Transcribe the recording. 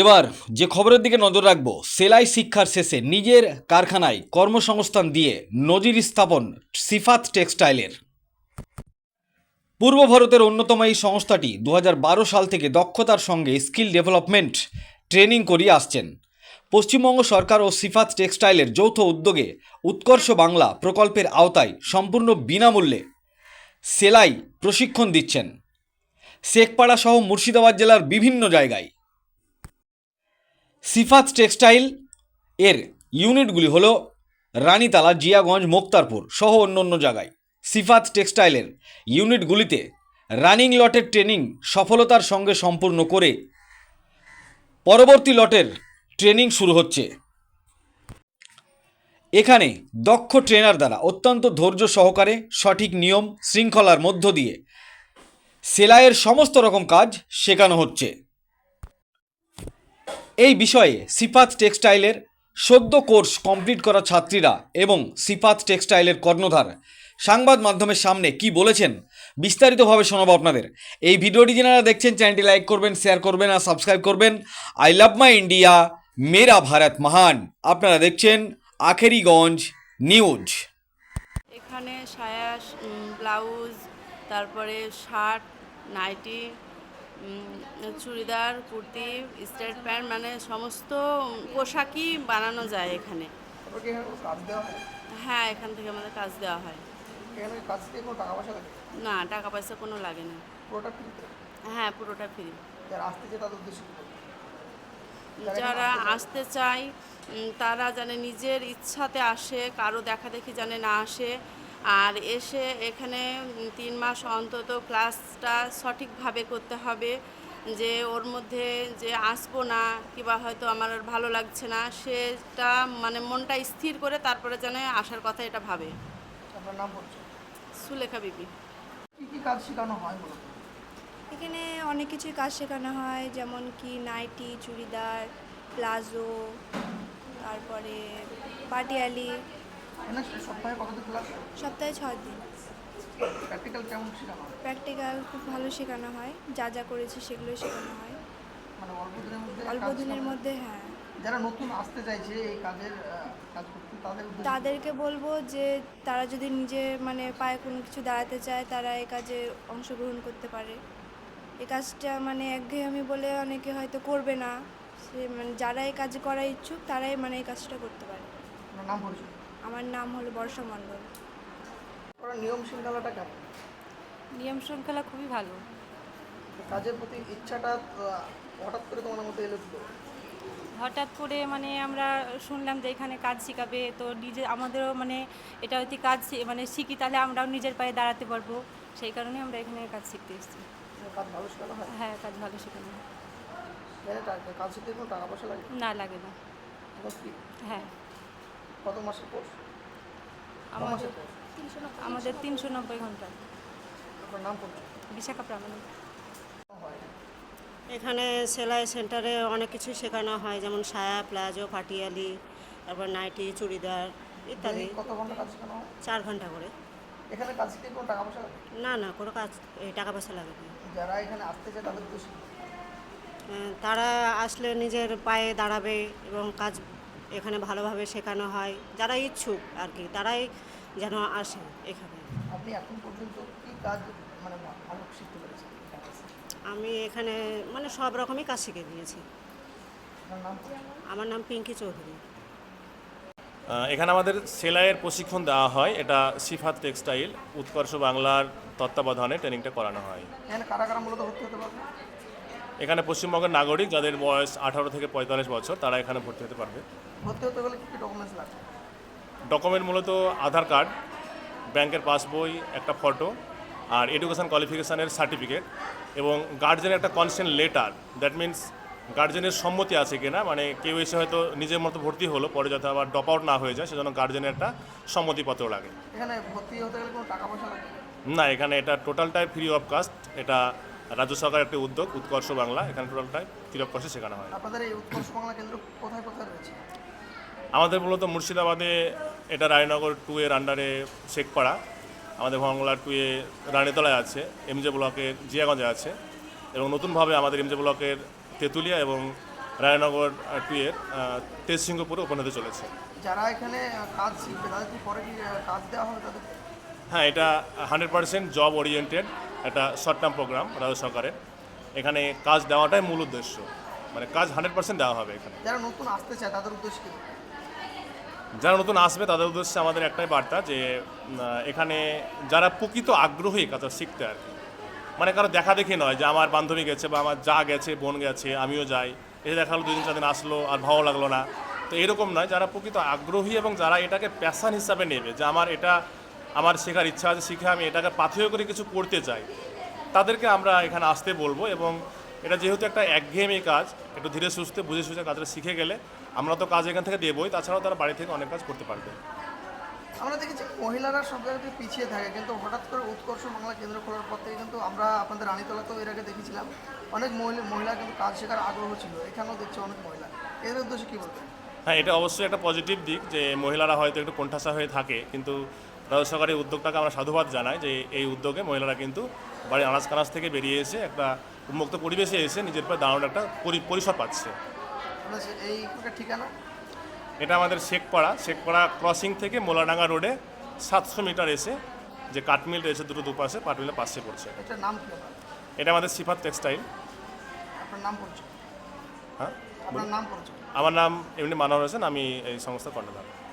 এবার যে খবরের দিকে নজর রাখব, সেলাই শিক্ষার শেষে নিজের কারখানায় কর্মসংস্থান দিয়ে নজির স্থাপন সিফাত টেক্সটাইলের। পূর্ব ভারতের অন্যতম এই সংস্থাটি দু হাজার বারো সাল থেকে দক্ষতার সঙ্গে স্কিল ডেভেলপমেন্ট ট্রেনিং করিয়ে আসছেন। পশ্চিমবঙ্গ সরকার ও সিফাত টেক্সটাইলের যৌথ উদ্যোগে উৎকর্ষ বাংলা প্রকল্পের আওতায় সম্পূর্ণ বিনামূল্যে সেলাই প্রশিক্ষণ দিচ্ছেন। শেখপাড়া সহ মুর্শিদাবাদ জেলার বিভিন্ন জায়গায়। সিফাত টেক্সটাইল এর ইউনিটগুলি হলো রানীতালা, জিয়াগঞ্জ, মোক্তারপুর সহ অন্য অন্য জায়গায়। সিফাত টেক্সটাইলের ইউনিটগুলিতে রানিং লটের ট্রেনিং সফলতার সঙ্গে সম্পূর্ণ করে পরবর্তী লটের ট্রেনিং শুরু হচ্ছে। এখানে দক্ষ ট্রেনার দ্বারা অত্যন্ত ধৈর্য সহকারে সঠিক নিয়ম, শৃঙ্খলার মধ্য দিয়ে সেলাইয়ের সমস্ত রকম কাজ শেখানো হচ্ছে। এই বিষয়ে সিফাত টেক্সটাইলের সদ্য কোর্স কমপ্লিট করা ছাত্রীরা এবং সিফাত টেক্সটাইলের কর্ণধার সংবাদ মাধ্যমের সামনে কি বলেছেন বিস্তারিতভাবে শোনাবো আপনাদের। এই ভিডিওটি যারা দেখছেন চ্যানেলটি লাইক করবেন শেয়ার করবেন আর সাবস্ক্রাইব করবেন। আই লাভ মাই ইন্ডিয়া মেরা ভারত মহান। আপনারা দেখছেন আখেরিগঞ্জ নিউজ। এখানে সায়া উম, ব্লাউজ তারপরে shirt nightie churidar kurti straight pant মানে সমস্ত পোশাকই বানানো যায় এখানে। হয়? এখান থেকে আমাদের কাজ দেওয়া হয়। না টাকা পয়সা কোনো লাগে? না হ্যাঁ পুরোটা ফ্রি। যারা আসতে চায় তারা যেন নিজের ইচ্ছাতে আসে কারও দেখা দেখি যেন না আসে আর এসে এখানে তিন মাস অন্তত ক্লাসটা সঠিকভাবে করতে হবে যে ওর মধ্যে যে আসব না কিংবা হয়তো আমার আর ভালো লাগছে না সেটা মানে মনটা স্থির করে তারপরে যেন আসার কথা এটা ভাবে। আপনার নাম বলছে? সুলেখা বিবি। কী কী কাজ শেখানো হয় এখানে অনেক কিছুই কাজ শেখানো হয় যেমন কি নাইটি চুড়িদার প্লাজো তারপরে পাটিয়ালি সপ্তাহে কতদিন ক্লাস সপ্তাহে ছয় দিন। প্র্যাকটিক্যাল কেমন শেখানো হয়? প্র্যাকটিক্যাল খুব ভালো শেখানো হয়। যা যা করেছি সেগুলোই শেখানো হয়। মানে অল্প দিনের মধ্যে অল্প দিনের মধ্যে হ্যাঁ। যারা নতুন আসতে চাইছে এই কাজের কাজ করতে তাদের তাদেরকে বলব যে তারা যদি নিজে মানে পায়ে কোনো কিছু দাঁড়াতে চায় তারা এই কাজে অংশগ্রহণ করতে পারে। এই কাজটা মানে একঘেয়েমি বলে অনেকে হয়তো করবে না। সে মানে যারা এই কাজ করার ইচ্ছুক তারাই মানে এই কাজটা করতে পারে। নাম পরিচয়? আমার নাম হলো বর্ষা মণ্ডল। ওরা নিয়ম শৃঙ্খলাটা কেমন? নিয়ম শৃঙ্খলা খুবই ভালো। কাজের প্রতি ইচ্ছাটা হঠাৎ করে তোমার মধ্যে এলো হঠাৎ করে মানে আমরা শুনলাম যে এখানে কাজ শেখাবে তো নিজে আমাদেরও মানে এটা যদি কাজ মানে শিখি তাহলে আমরাও নিজের পায়ে দাঁড়াতে পারব। সেই কারণে আমরা এখানে কাজ শিখতে এসেছি। কাজ ভালো শেখানো হয়? হ্যাঁ কাজ ভালো শেখানো হয়। কাজ শিখতে কোনো টাকা পয়সা লাগে? না লাগে না। হ্যাঁ। কত মাসের কোর্স আমাদের আমাদের তিনশো নব্বই ঘণ্টা। আপনার নাম পরিচয় বিশাখা প্রামাণিক। এখানে সেলাই সেন্টারে অনেক কিছু শেখানো হয় যেমন সায়া প্লাজো পাটিয়ালি তারপর নাইটি চুড়িদার ইত্যাদি। কত ঘণ্টা কাজ শেখানো হয়? চার ঘণ্টা করে। এখানে কাজ শিখতে কোনো টাকা পয়সা না না কোনো কাজ এই টাকা পয়সা লাগে না। যারা এখানে আসতে চায় তাদের উদ্দেশ্যে কি? আহ, তারা আসলে নিজের পায়ে দাঁড়াবে এবং কাজ এখানে ভালোভাবে শেখানো হয়। যারা ইচ্ছুক আর কি তারাই যেন আসে এখানে। আপনি এখন পর্যন্ত কি কাজ মানে ভালো শিখতে পেরেছেন? আমি এখানে মানে সব রকমই কাজ শিখে দিয়েছি? আমার নাম পিঙ্কি চৌধুরী। এখানে আমাদের সেলাইয়ের প্রশিক্ষণ দেওয়া হয়। এটা সিফাত টেক্সটাইল উৎকর্ষ বাংলার তত্ত্বাবধানে ট্রেনিংটা করানো হয়। কারা কারা মূলত হতে পারবে এখানে পশ্চিমবঙ্গের নাগরিক যাদের বয়স আঠারো থেকে পঁয়তাল্লিশ বছর তারা এখানে ভর্তি হতে পারবে। ভর্তি হতে গেলে কী কী ডকুমেন্টস লাগবে? ডকুমেন্ট মূলত আধার কার্ড ব্যাংকের পাসবই একটা ফটো আর এডুকেশান কোয়ালিফিকেশানের সার্টিফিকেট এবং গার্জেনের একটা কনসেন্ট লেটার দ্যাট মিন্স গার্জেনের সম্মতি আছে কিনা মানে কেউ এসে হয়তো নিজের মতো ভর্তি হলো পরে যাতে আবার ড্রপ আউট না হয়ে যায় সেজন্য গার্জেনের একটা সম্মতিপত্র লাগে। এখানে ভর্তি হতে গেলে কোনো টাকা পয়সা লাগবে? না এখানে এটা টোটালটাই ফ্রি অফ কাস্ট এটা রাজ্য সরকারের একটি উদ্যোগ উৎকর্ষ বাংলা এখানে টোটালটাই অফ কাস্টে শেখানো হয়। আপনাদের এই উৎকর্ষ বাংলা কেন্দ্র কোথায় কোথায় রয়েছে? আমাদের মূলত মুর্শিদাবাদে এটা রায়নগর টু এর আন্ডারে শেখপাড়া আমাদের বাংলার টু এ রানীতলায় আছে এমজে ব্লকের জিয়াগঞ্জে আছে। এবং নতুনভাবে আমাদের এমজে ব্লকের তেঁতুলিয়া এবং রায়নগর টু এর তেজসিংহপুরে ওপেন হতে চলেছে। যারা এখানে কাজ শিখবে তাদের কি পরে কি কাজ দেওয়া হবে তাদের? হ্যাঁ এটা হান্ড্রেড পার্সেন্ট জব ওরিয়েন্টেড একটা শর্ট টার্ম প্রোগ্রাম রাজ্য সরকারের। এখানে কাজ দেওয়াটাই মূল উদ্দেশ্য। মানে কাজ হান্ড্রেড পার্সেন্ট দেওয়া হবে এখানে। যারা নতুন আসতে চায় তাদের উদ্দেশ্য কি? যারা নতুন আসবে তাদের উদ্দেশ্যে আমাদের একটাই বার্তা যে এখানে যারা প্রকৃত আগ্রহী কাজটা শিখতে আর কি। মানে কারও দেখা দেখি নয় যে আমার বান্ধবী গেছে বা আমার যা গেছে বোন গেছে আমিও যাই। এসে দেখা হলো দুদিন চার দিন আসলো আর ভালো লাগল না। তো এরকম নয় যারা প্রকৃত আগ্রহী এবং যারা এটাকে প্যাশান হিসাবে নেবে যে আমার এটা আমার শেখার ইচ্ছা আছে শিখে আমি এটাকে পাথেয় করে কিছু করতে চাই। তাদেরকে আমরা এখানে আসতে বলব এবং এটা যেহেতু একটা একঘেয়েমি কাজ একটু ধীরে সুস্থে বুঝে সুঝে কাজটা শিখে গেলে আমরা তো কাজ এখান থেকে দেবই তাছাড়াও তারা বাড়ি থেকে অনেক কাজ করতে পারবে। আমরা দেখেছি মহিলারা সব জায়গাতে পিছিয়ে থাকে কিন্তু হঠাৎ করে উৎকর্ষ বাংলা কেন্দ্র খোলার পর থেকে কিন্তু আমরা আপনাদের রানীতলাতেও এর আগে দেখেছিলাম অনেক মহিলা মহিলা কিন্তু কাজ শেখার আগ্রহ ছিল এখানেও দেখছি অনেক মহিলা। এদের উদ্দেশ্যে কী বলবেন? হ্যাঁ এটা অবশ্যই একটা পজিটিভ দিক যে মহিলারা হয়তো একটু কোণঠাসা হয়ে থাকে কিন্তু রাজ্য সরকারের উদ্যোগটাকে আমরা সাধুবাদ জানাই যে এই উদ্যোগে মহিলারা কিন্তু বাড়ির আনাজ কানাজ থেকে বেরিয়ে এসে একটা উন্মুক্ত পরিবেশে এসে নিজের পায়ে দাঁড়ানোর একটা পরি- পরিসর পাচ্ছে। এই ঠিকানা? এটা আমাদের শেখপাড়া। শেখপাড়া ক্রসিং থেকে মোলাডাঙ্গা রোডে সাতশো মিটার এসে যে কাঠমিল রয়েছে দুটো দুপাশে কাঠমিলের পাশে পড়ছে। নাম এটা আমাদের সিফাত টেক্সটাইল। আপনার নাম হ্যাঁ? আপনার নাম পরিচয়? আমার নাম এমনি মানব হোসেন আমি এই সংস্থার কর্ণধার।